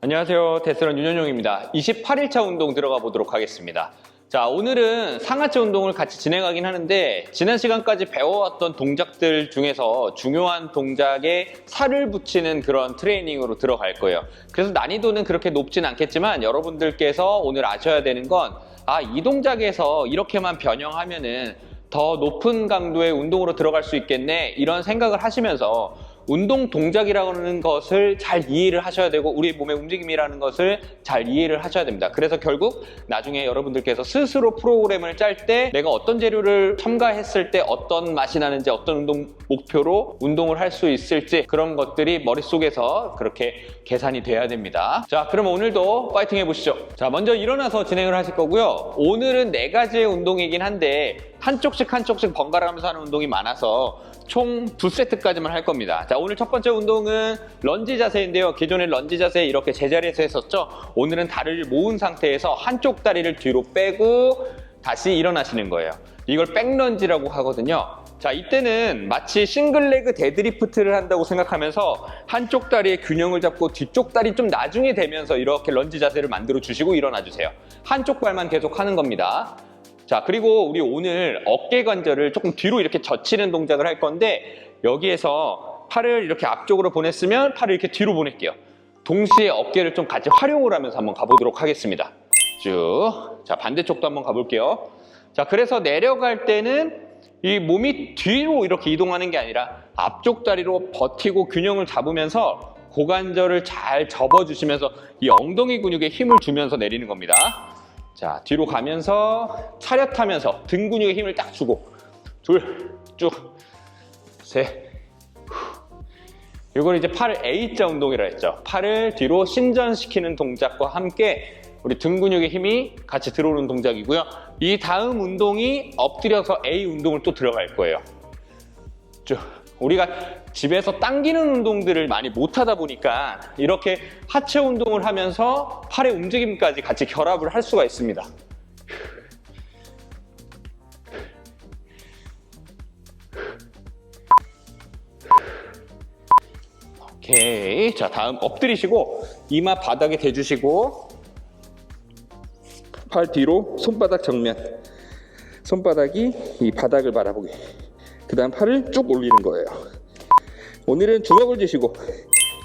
안녕하세요. 데스런 윤현용입니다. 28일차 운동 들어가 보도록 하겠습니다. 자, 오늘은 상하체 운동을 같이 진행하긴 하는데, 지난 시간까지 배워왔던 동작들 중에서 중요한 동작에 살을 붙이는 그런 트레이닝으로 들어갈 거예요. 그래서 난이도는 그렇게 높진 않겠지만, 여러분들께서 오늘 아셔야 되는 건, 아, 이 동작에서 이렇게만 변형하면은 더 높은 강도의 운동으로 들어갈 수 있겠네. 이런 생각을 하시면서, 운동 동작이라는 것을 잘 이해를 하셔야 되고 우리 몸의 움직임이라는 것을 잘 이해를 하셔야 됩니다. 그래서 결국 나중에 여러분들께서 스스로 프로그램을 짤 때 내가 어떤 재료를 첨가했을 때 어떤 맛이 나는지 어떤 운동 목표로 운동을 할 수 있을지 그런 것들이 머릿속에서 그렇게 계산이 돼야 됩니다. 자, 그럼 오늘도 파이팅 해보시죠. 자, 먼저 일어나서 진행을 하실 거고요. 오늘은 네 가지의 운동이긴 한데 한쪽씩 한쪽씩 번갈아 가면서 하는 운동이 많아서 총 두 세트까지만 할 겁니다. 자, 오늘 첫 번째 운동은 런지 자세인데요. 기존에 런지 자세 이렇게 제자리에서 했었죠. 오늘은 다리를 모은 상태에서 한쪽 다리를 뒤로 빼고 다시 일어나시는 거예요. 이걸 백런지라고 하거든요. 자, 이때는 마치 싱글레그 데드리프트를 한다고 생각하면서 한쪽 다리의 균형을 잡고 뒤쪽 다리 좀 나중에 되면서 이렇게 런지 자세를 만들어 주시고 일어나 주세요. 한쪽 발만 계속 하는 겁니다. 자, 그리고 우리 오늘 어깨 관절을 조금 뒤로 이렇게 젖히는 동작을 할 건데 여기에서 팔을 이렇게 앞쪽으로 보냈으면 팔을 이렇게 뒤로 보낼게요. 동시에 어깨를 좀 같이 활용을 하면서 한번 가보도록 하겠습니다. 쭉. 자, 반대쪽도 한번 가볼게요. 자, 그래서 내려갈 때는 이 몸이 뒤로 이렇게 이동하는 게 아니라 앞쪽 다리로 버티고 균형을 잡으면서 고관절을 잘 접어주시면서 이 엉덩이 근육에 힘을 주면서 내리는 겁니다. 자, 뒤로 가면서 차렷하면서 등 근육에 힘을 딱 주고 둘, 쭉, 셋, 이걸 이제 팔을 A자 운동이라 했죠. 팔을 뒤로 신전시키는 동작과 함께 우리 등 근육의 힘이 같이 들어오는 동작이고요. 이 다음 운동이 엎드려서 A 운동을 또 들어갈 거예요. 쭉. 우리가 집에서 당기는 운동들을 많이 못 하다 보니까 이렇게 하체 운동을 하면서 팔의 움직임까지 같이 결합을 할 수가 있습니다. 오케이. 자, 다음 엎드리시고 이마 바닥에 대주시고 팔 뒤로 손바닥 정면. 손바닥이 이 바닥을 바라보게. 그 다음 팔을 쭉 올리는 거예요. 오늘은 주먹을 쥐시고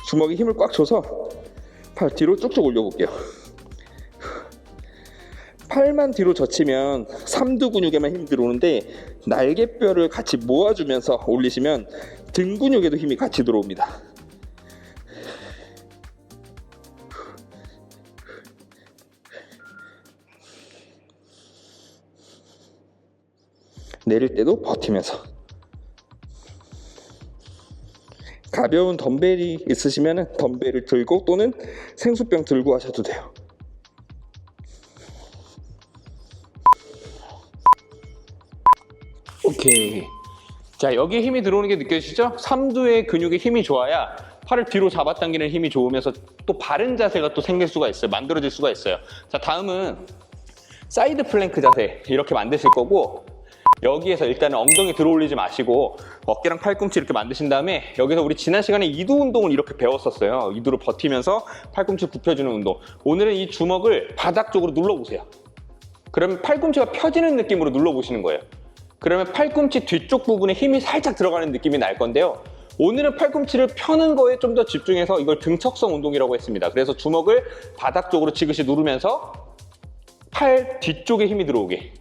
주먹에 힘을 꽉 줘서 팔 뒤로 쭉쭉 올려볼게요. 팔만 뒤로 젖히면 삼두 근육에만 힘 들어오는데 날개뼈를 같이 모아주면서 올리시면 등 근육에도 힘이 같이 들어옵니다. 내릴 때도 버티면서 가벼운 덤벨이 있으시면 덤벨을 들고 또는 생수병 들고 하셔도 돼요. 오케이. 자, 여기에 힘이 들어오는 게 느껴지시죠? 삼두의 근육에 힘이 좋아야 팔을 뒤로 잡아당기는 힘이 좋으면서 또 바른 자세가 또 생길 수가 있어요. 만들어질 수가 있어요. 자, 다음은 사이드 플랭크 자세 이렇게 만드실 거고 여기에서 일단은 엉덩이 들어 올리지 마시고 어깨랑 팔꿈치 이렇게 만드신 다음에 여기서 우리 지난 시간에 이두 운동을 이렇게 배웠었어요. 이두로 버티면서 팔꿈치 굽혀주는 운동. 오늘은 이 주먹을 바닥 쪽으로 눌러보세요. 그러면 팔꿈치가 펴지는 느낌으로 눌러보시는 거예요. 그러면 팔꿈치 뒤쪽 부분에 힘이 살짝 들어가는 느낌이 날 건데요. 오늘은 팔꿈치를 펴는 거에 좀 더 집중해서 이걸 등척성 운동이라고 했습니다. 그래서 주먹을 바닥 쪽으로 지그시 누르면서 팔 뒤쪽에 힘이 들어오게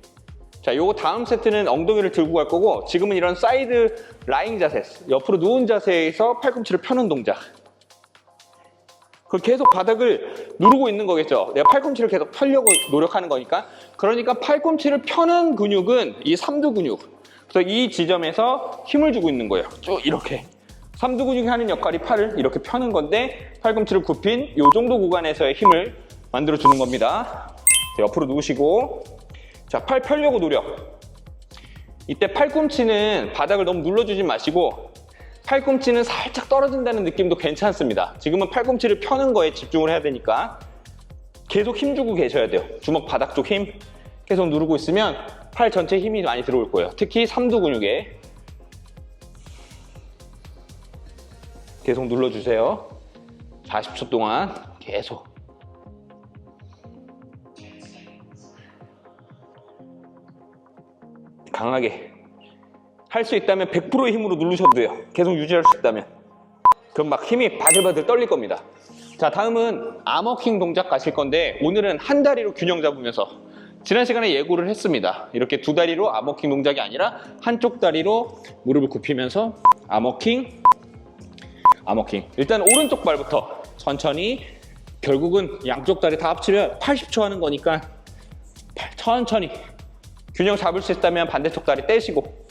자, 요거 다음 세트는 엉덩이를 들고 갈 거고 지금은 이런 사이드 라잉 자세, 옆으로 누운 자세에서 팔꿈치를 펴는 동작. 그걸 계속 바닥을 누르고 있는 거겠죠. 내가 팔꿈치를 계속 펴려고 노력하는 거니까. 그러니까 팔꿈치를 펴는 근육은 이 삼두 근육. 그래서 이 지점에서 힘을 주고 있는 거예요. 쭉 이렇게. 삼두 근육이 하는 역할이 팔을 이렇게 펴는 건데 팔꿈치를 굽힌 이 정도 구간에서의 힘을 만들어 주는 겁니다. 자, 옆으로 누우시고 자, 팔 펴려고 노력. 이때 팔꿈치는 바닥을 너무 눌러주지 마시고 팔꿈치는 살짝 떨어진다는 느낌도 괜찮습니다. 지금은 팔꿈치를 펴는 거에 집중을 해야 되니까 계속 힘주고 계셔야 돼요. 주먹 바닥 쪽 힘 계속 누르고 있으면 팔 전체에 힘이 많이 들어올 거예요. 특히 삼두 근육에 계속 눌러주세요. 40초 동안 계속. 강하게. 할 수 있다면 100%의 힘으로 누르셔도 돼요. 계속 유지할 수 있다면. 그럼 막 힘이 바들바들 떨릴 겁니다. 자, 다음은 아머킹 동작 가실 건데 오늘은 한 다리로 균형 잡으면서 지난 시간에 예고를 했습니다. 이렇게 두 다리로 아머킹 동작이 아니라 한쪽 다리로 무릎을 굽히면서 아머킹, 아머킹. 일단 오른쪽 발부터 천천히 결국은 양쪽 다리 다 합치면 80초 하는 거니까 천천히 균형 잡을 수 있다면 반대쪽 다리 떼시고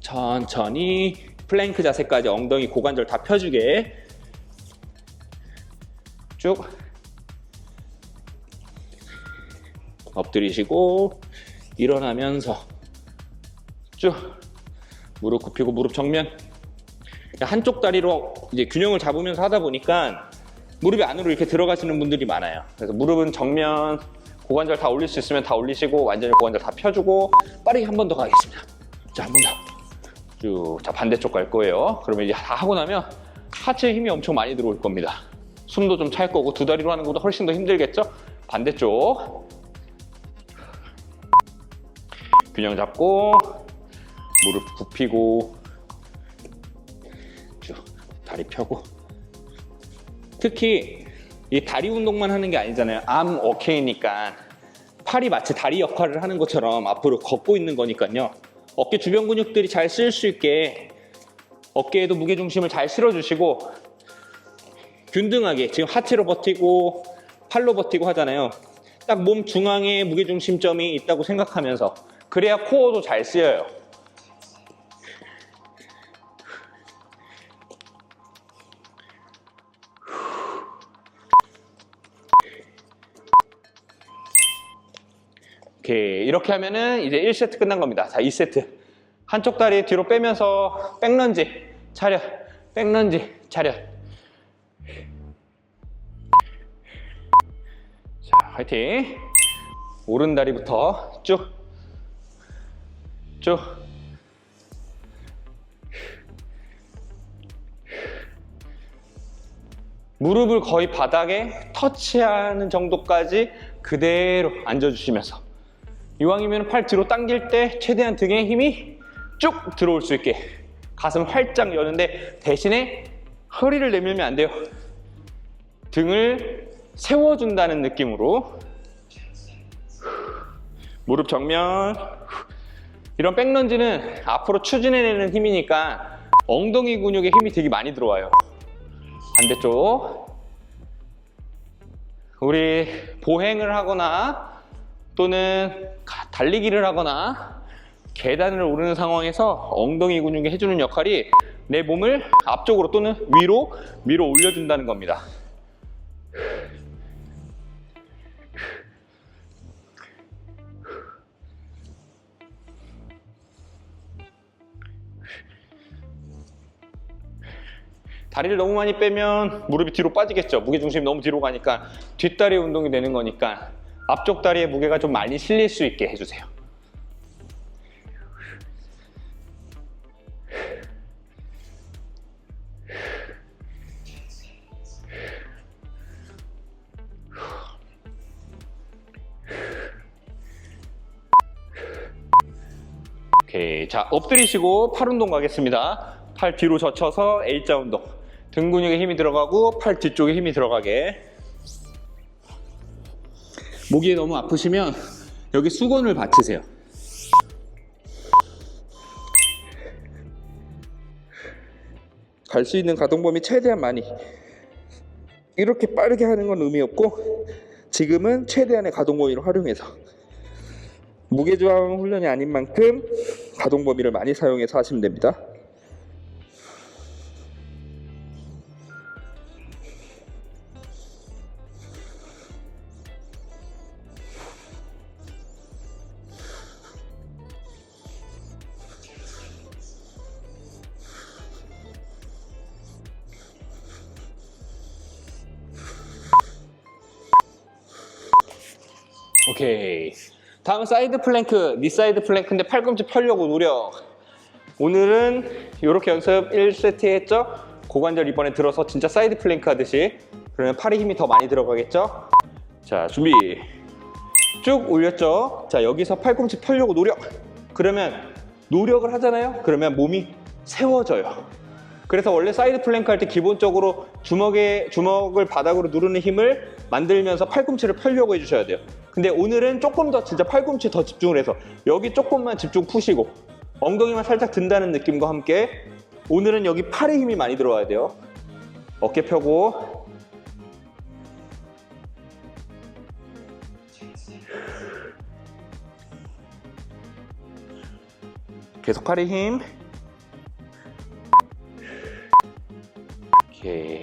천천히 플랭크 자세까지 엉덩이 고관절 다 펴주게 쭉 엎드리시고 일어나면서 쭉 무릎 굽히고 무릎 정면 한쪽 다리로 이제 균형을 잡으면서 하다 보니까 무릎이 안으로 이렇게 들어가시는 분들이 많아요. 그래서 무릎은 정면 고관절 다 올릴 수 있으면 다 올리시고 완전히 고관절 다 펴주고 빠르게 한 번 더 가겠습니다. 자, 한 번 더. 쭉. 자, 반대쪽 갈 거예요. 그러면 이제 다 하고 나면 하체에 힘이 엄청 많이 들어올 겁니다. 숨도 좀 찰 거고 두 다리로 하는 것보다 훨씬 더 힘들겠죠? 반대쪽. 균형 잡고 무릎 굽히고 쭉 다리 펴고 특히 이 다리 운동만 하는 게 아니잖아요. 암 어케이니까 팔이 마치 다리 역할을 하는 것처럼 앞으로 걷고 있는 거니까요. 어깨 주변 근육들이 잘쓸수 있게 어깨에도 무게 중심을 잘 실어주시고 균등하게 지금 하체로 버티고 팔로 버티고 하잖아요. 딱 몸 중앙에 무게 중심점이 있다고 생각하면서 그래야 코어도 잘 쓰여요. 이. 이렇게 하면은 이제 1세트 끝난 겁니다. 자, 2세트. 한쪽 다리 뒤로 빼면서 백런지, 차렷, 백런지, 차렷. 자, 화이팅. 오른 다리부터 쭉. 쭉. 무릎을 거의 바닥에 터치하는 정도까지 그대로 앉아주시면서 이왕이면 팔 뒤로 당길 때 최대한 등에 힘이 쭉 들어올 수 있게 가슴 활짝 여는데 대신에 허리를 내밀면 안 돼요. 등을 세워준다는 느낌으로 무릎 정면 이런 백런지는 앞으로 추진해내는 힘이니까 엉덩이 근육에 힘이 되게 많이 들어와요. 반대쪽 우리 보행을 하거나 또는 가- 달리기를 하거나 계단을 오르는 상황에서 엉덩이 근육이 해주는 역할이 내 몸을 앞쪽으로 또는 위로 밀어 올려준다는 겁니다. 다리를 너무 많이 빼면 무릎이 뒤로 빠지겠죠. 무게중심이 너무 뒤로 가니까 뒷다리 운동이 되는 거니까 앞쪽 다리에 무게가 좀 많이 실릴 수 있게 해주세요. 오케이. 자, 엎드리시고 팔 운동 가겠습니다. 팔 뒤로 젖혀서 A자 운동. 등 근육에 힘이 들어가고 팔 뒤쪽에 힘이 들어가게. 목이 너무 아프시면 여기 수건을 받치세요. 갈 수 있는 가동 범위 최대한 많이 이렇게 빠르게 하는 건 의미 없고 지금은 최대한의 가동 범위를 활용해서 무게저항 훈련이 아닌 만큼 가동 범위를 많이 사용해서 하시면 됩니다. 다음 사이드 플랭크, 니 사이드 플랭크인데 팔꿈치 펴려고 노력. 오늘은 이렇게 연습 1세트 했죠? 고관절 이번에 들어서 진짜 사이드 플랭크 하듯이. 그러면 팔에 힘이 더 많이 들어가겠죠? 자, 준비. 쭉 올렸죠? 자, 여기서 팔꿈치 펴려고 노력. 그러면 노력을 하잖아요? 그러면 몸이 세워져요. 그래서 원래 사이드 플랭크 할 때 기본적으로 주먹에, 주먹을 바닥으로 누르는 힘을 만들면서 팔꿈치를 펴려고 해주셔야 돼요. 근데 오늘은 조금 더 진짜 팔꿈치에 더 집중을 해서 여기 조금만 집중 푸시고 엉덩이만 살짝 든다는 느낌과 함께 오늘은 여기 팔에 힘이 많이 들어와야 돼요. 어깨 펴고 계속 팔에 힘. 오케이.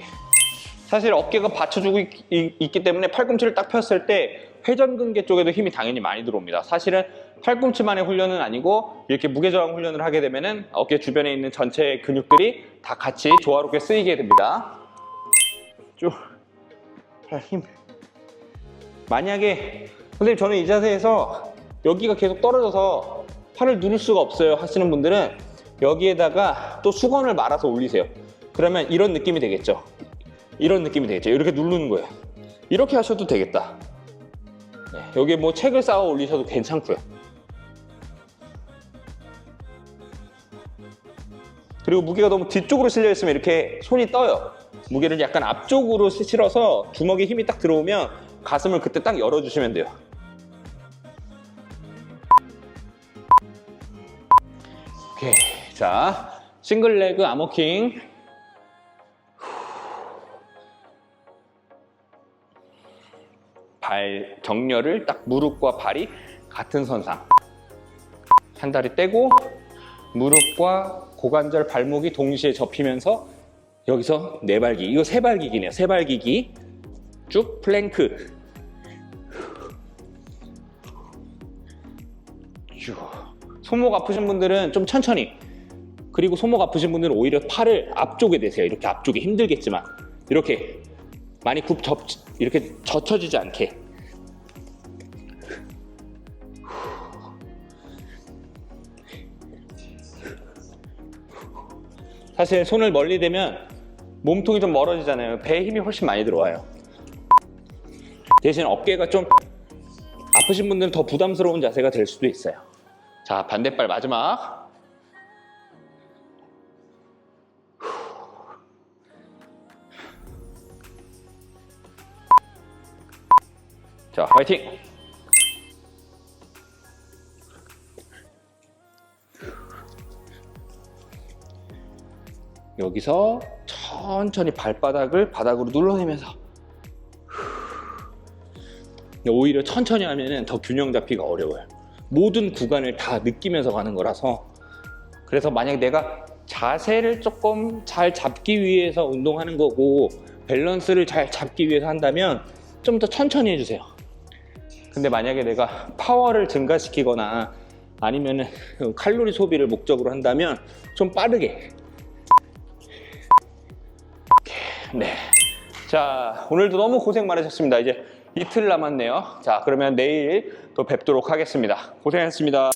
사실 어깨가 받쳐주고 있, 기 때문에 팔꿈치를 딱 폈을 때 회전근개 쪽에도 힘이 당연히 많이 들어옵니다. 사실은 팔꿈치만의 훈련은 아니고 이렇게 무게저항 훈련을 하게 되면은 어깨 주변에 있는 전체 근육들이 다 같이 조화롭게 쓰이게 됩니다. 쭉. 팔 힘. 만약에 선생님 저는 이 자세에서 여기가 계속 떨어져서 팔을 누를 수가 없어요 하시는 분들은 여기에다가 또 수건을 말아서 올리세요. 그러면 이런 느낌이 되겠죠. 이런 느낌이 되겠죠. 이렇게 누르는 거예요. 이렇게 하셔도 되겠다. 네, 여기에 뭐 책을 쌓아 올리셔도 괜찮고요. 그리고 무게가 너무 뒤쪽으로 실려 있으면 이렇게 손이 떠요. 무게를 약간 앞쪽으로 실어서 주먹에 힘이 딱 들어오면 가슴을 그때 딱 열어주시면 돼요. 오케이. 자, 싱글 레그 아머킹. 발 정렬을 딱 무릎과 발이 같은 선상. 한 다리 떼고 무릎과 고관절 발목이 동시에 접히면서 여기서 네 발기. 이거 세 발기기네요. 세 발기기. 쭉 플랭크. 쭉. 손목 아프신 분들은 좀 천천히. 그리고 손목 아프신 분들은 오히려 팔을 앞쪽에 대세요. 이렇게 앞쪽에 힘들겠지만 이렇게 많이 굽 접 이렇게 젖혀지지 않게. 사실 손을 멀리 대면 몸통이 좀 멀어지잖아요. 배에 힘이 훨씬 많이 들어와요. 대신 어깨가 좀 아프신 분들은 더 부담스러운 자세가 될 수도 있어요. 자, 반대발 마지막. 화이팅! 여기서 천천히 발바닥을 바닥으로 눌러내면서 오히려 천천히 하면은 더 균형 잡기가 어려워요. 모든 구간을 다 느끼면서 가는 거라서 그래서 만약 내가 자세를 조금 잘 잡기 위해서 운동하는 거고 밸런스를 잘 잡기 위해서 한다면 좀 더 천천히 해주세요. 근데 만약에 내가 파워를 증가시키거나 아니면은 칼로리 소비를 목적으로 한다면 좀 빠르게 네. 자, 오늘도 너무 고생 많으셨습니다. 이제 이틀 남았네요. 자, 그러면 내일 또 뵙도록 하겠습니다. 고생하셨습니다.